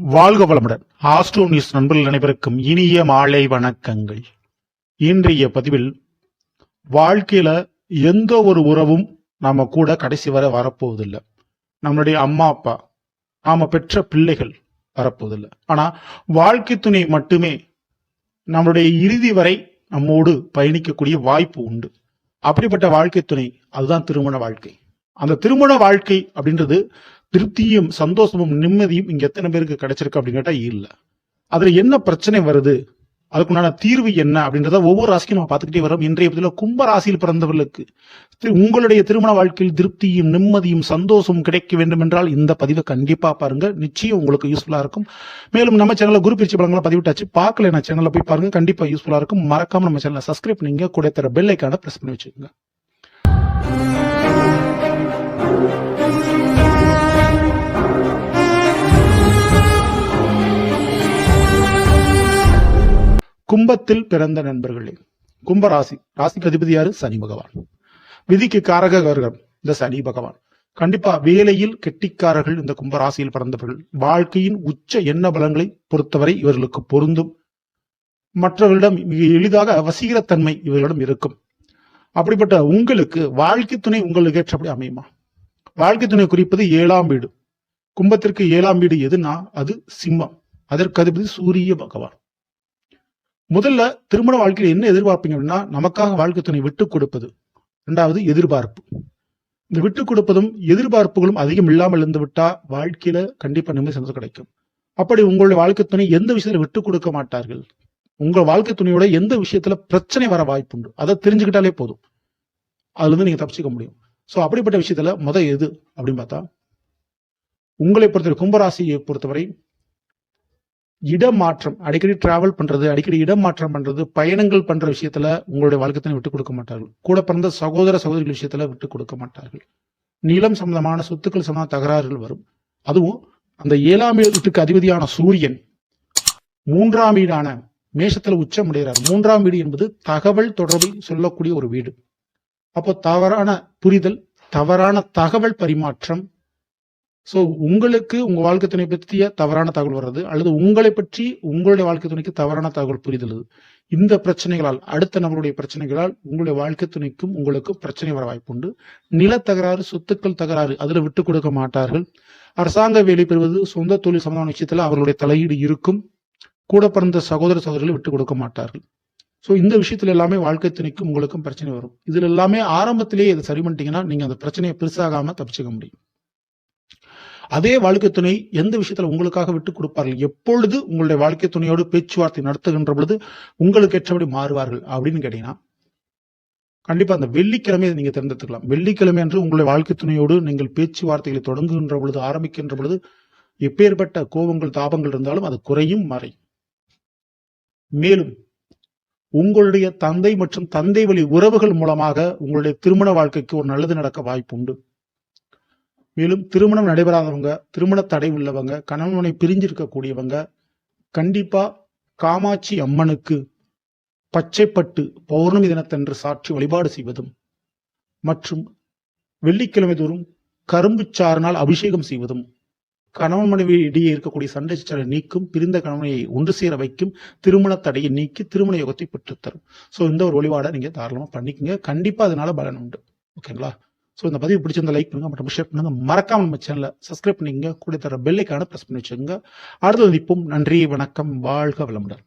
வாழ்க வளமுடன். Astro news நண்பர்கள் அனைவருக்கும் இனிய மாலை வணக்கங்கள். இன்றைய பதிவில் வாழ்க்கையில எந்த ஒரு உறவும் நம்ம கூட கடைசி வரை வரப்போவதில்லை. நம்மளுடைய அம்மா அப்பா நாம பெற்ற பிள்ளைகள் வரப்போவதில்லை. ஆனா வாழ்க்கை துணை மட்டுமே நம்மளுடைய இறுதி வரை நம்மோடு பயணிக்கக்கூடிய வாய்ப்பு உண்டு. அப்படிப்பட்ட வாழ்க்கை துணை அதுதான் திருமண வாழ்க்கை. அந்த திருமண வாழ்க்கை அப்படின்றது திருப்தியும் சந்தோஷமும் நிம்மதியும் இங்க எத்தனை பேருக்கு கிடைச்சிருக்கு அப்படின்னு கேட்டா இல்ல. அதுல என்ன பிரச்சனை வருது? அதுக்குண்டான தீர்வு என்ன? அப்படின்றத ஒவ்வொரு ராசிக்கும் நம்ம பார்த்துக்கிட்டே வரோம். இன்றைய பதில கும்ப ராசியில் பிறந்தவர்களுக்கு உங்களுடைய திருமண வாழ்க்கையில் திருப்தியும் நிம்மதியும் சந்தோஷமும் கிடைக்க வேண்டும் என்றால் இந்த பதிவை கண்டிப்பா பாருங்க. நிச்சயம் உங்களுக்கு யூஸ்ஃபுல்லா இருக்கும். மேலும் நம்ம சேனல்ல குரு பிரிச்சு பலங்களை பதிவிட்டாச்சு. பார்க்கல நான் சேனல்ல போய் பாருங்க. கண்டிப்பா யூஸ்ஃபுல்லா இருக்கும். மறக்காம நம்ம சேனலை சப்ஸ்கிரைப் பண்ணீங்க. கூட தர பெல் ஐக்கான பிரஸ் பண்ணி வச்சுக்கோங்க. கும்பத்தில் பிறந்த நண்பர்களே கும்ப ராசி ராசிக்கு அதிபதி யாரு? சனி பகவான். விதிக்கு காரகர்கள் இந்த சனி பகவான். கண்டிப்பா வேலையில் கெட்டிக்காரர்கள் இந்த கும்ப ராசியில் பிறந்தவர்கள் வாழ்க்கையின் உச்ச எண்ண பலங்களை பொறுத்தவரை இவர்களுக்கு பொருந்தும். மற்றவர்களிடம் மிக எளிதாக வசீகரத்தன்மை இவர்களிடம் இருக்கும். அப்படிப்பட்ட உங்களுக்கு வாழ்க்கை துணை உங்களுக்கு ஏற்றபடி அமையுமா? வாழ்க்கை துணை குறிப்பது ஏழாம் வீடு. கும்பத்திற்கு ஏழாம் வீடு எதுனா அது சிம்மம். அதற்கு அதிபதி சூரிய பகவான். முதல்ல திருமண வாழ்க்கையில் என்ன எதிர்பார்ப்பீங்க அப்படின்னா நமக்காக வாழ்க்கை துணை விட்டு கொடுப்பது. ரெண்டாவது எதிர்பார்ப்பு. இந்த விட்டு கொடுப்பதும் எதிர்பார்ப்புகளும் அதிகம் இல்லாமல் இருந்து விட்டா வாழ்க்கையில கண்டிப்பா நிம்மதி சந்தோஷம் கிடைக்கும். அப்படி உங்களுடைய வாழ்க்கை துணை எந்த விஷயத்துல விட்டு கொடுக்க மாட்டார்கள்? உங்கள் வாழ்க்கை துணையோட எந்த விஷயத்துல பிரச்சனை வர வாய்ப்புண்டு அதை தெரிஞ்சுக்கிட்டாலே போதும். அதுல இருந்து நீங்க தப்பிச்சுக்க முடியும். சோ அப்படிப்பட்ட விஷயத்துல முத எது அப்படின்னு பார்த்தா உங்களை பொறுத்தவரை கும்பராசியை பொறுத்தவரை இடமாற்றம் அடிக்கடி டிராவல் பண்றது அடிக்கடி இடமாற்றம் பண்றது பயணங்கள் பண்ற விஷயத்துல உங்களுடைய வாழ்க்கை விட்டு கொடுக்க மாட்டார்கள். கூட பிறந்த சகோதர சகோதரிகள் விஷயத்துல விட்டு கொடுக்க மாட்டார்கள். நிலம் சம்பந்தமான சொத்துக்கள் சம்பந்தமான தகராறுகள் வரும். அதுவும் அந்த ஏழாம் வீட்டுக்கு அதிபதியான சூரியன் மூன்றாம் வீடான மேஷத்துல உச்சம் அடைகிறார் மூன்றாம் வீடு என்பது தகவல் தொடர்பை சொல்லக்கூடிய ஒரு வீடு. அப்போ தவறான புரிதல் தவறான தகவல் பரிமாற்றம் சோ உங்களுக்கு உங்க வாழ்க்கை துணை பற்றிய தவறான தகவல் வர்றது அல்லது உங்களை பற்றி உங்களுடைய வாழ்க்கை துணைக்கு தவறான தகவல் புரிதல். இந்த பிரச்சனைகளால் அடுத்த நபருடைய பிரச்சனைகளால் உங்களுடைய வாழ்க்கை துணைக்கும் உங்களுக்கும் பிரச்சனை வர வாய்ப்புண்டு நில தகராறு சொத்துக்கள் தகராறு அதுல விட்டு கொடுக்க மாட்டார்கள். அரசாங்க வேலை பெறுவது சொந்த தொழில் சம்பந்தமான விஷயத்துல அவர்களுடைய தலையீடு இருக்கும். கூட பிறந்த சகோதர சகோதரிகளை விட்டு கொடுக்க மாட்டார்கள். சோ இந்த விஷயத்துல எல்லாமே வாழ்க்கை துணைக்கும் உங்களுக்கும் பிரச்சனை வரும். இதுல எல்லாமே ஆரம்பத்திலேயே இதை சரி பண்ணிட்டீங்கன்னா நீங்க அந்த பிரச்சனையை பெருசாகாம தப்பிச்சுக்க முடியும். அதே வாழ்க்கை துணை எந்த விஷயத்துல உங்களுக்காக விட்டு கொடுப்பார்கள்? எப்பொழுது உங்களுடைய வாழ்க்கை துணையோடு பேச்சுவார்த்தை நடத்துகின்ற பொழுது உங்களுக்கு ஏற்றபடி மாறுவார்கள் அப்படின்னு கேட்டீங்கன்னா கண்டிப்பா அந்த வெள்ளிக்கிழமை நீங்க தேர்ந்தெடுத்துக்கலாம். வெள்ளிக்கிழமை என்று உங்களுடைய வாழ்க்கை துணையோடு நீங்கள் பேச்சுவார்த்தைகளை தொடங்குகின்ற பொழுது ஆரம்பிக்கின்ற பொழுது எப்பேற்பட்ட கோபங்கள் தாபங்கள் இருந்தாலும் அது குறையும் மறை மேலும் உங்களுடைய தந்தை மற்றும் தந்தை வழி உறவுகள் மூலமாக உங்களுடைய திருமண வாழ்க்கைக்கு ஒரு நல்லது நடக்க வாய்ப்பு உண்டு மேலும் திருமணம் நடைபெறாதவங்க திருமண தடை உள்ளவங்க கணவனை பிரிஞ்சிருக்கக்கூடியவங்க கண்டிப்பா காமாட்சி அம்மனுக்கு பச்சைப்பட்டு பௌர்ணமி தினத்தன்று சாற்றி வழிபாடு செய்வதும் மற்றும் வெள்ளிக்கிழமை தோறும் கரும்பு சாறினால் அபிஷேகம் செய்வதும் கணவன் மனைவி இடையே இருக்கக்கூடிய சண்டை சச்சரவை நீக்கும் பிரிந்த கணவனையை ஒன்று சேர வைக்கும் திருமண தடையை நீக்கி திருமண யோகத்தை பெற்றுத்தரும். ஸோ இந்த ஒரு வழிபாடை நீங்க தாராளமாக பண்ணிக்கங்க. கண்டிப்பா அதனால பலன் உண்டு. ஓகேங்களா ஸோ இந்த பதிவு பிடிச்சிருந்த லைக் பண்ணுங்க மற்றும் ஷேர் பண்ணுங்க. மறக்காம நம்ம சேனலை சப்ஸ்கிரைப் பண்ணிங்க கூட தர பெல்லைக்கான ப்ரெஸ் பண்ணி வச்சுக்கோங்க அடுத்து வந்திப்போம் நன்றி வணக்கம். வாழ்க வளமுடன்.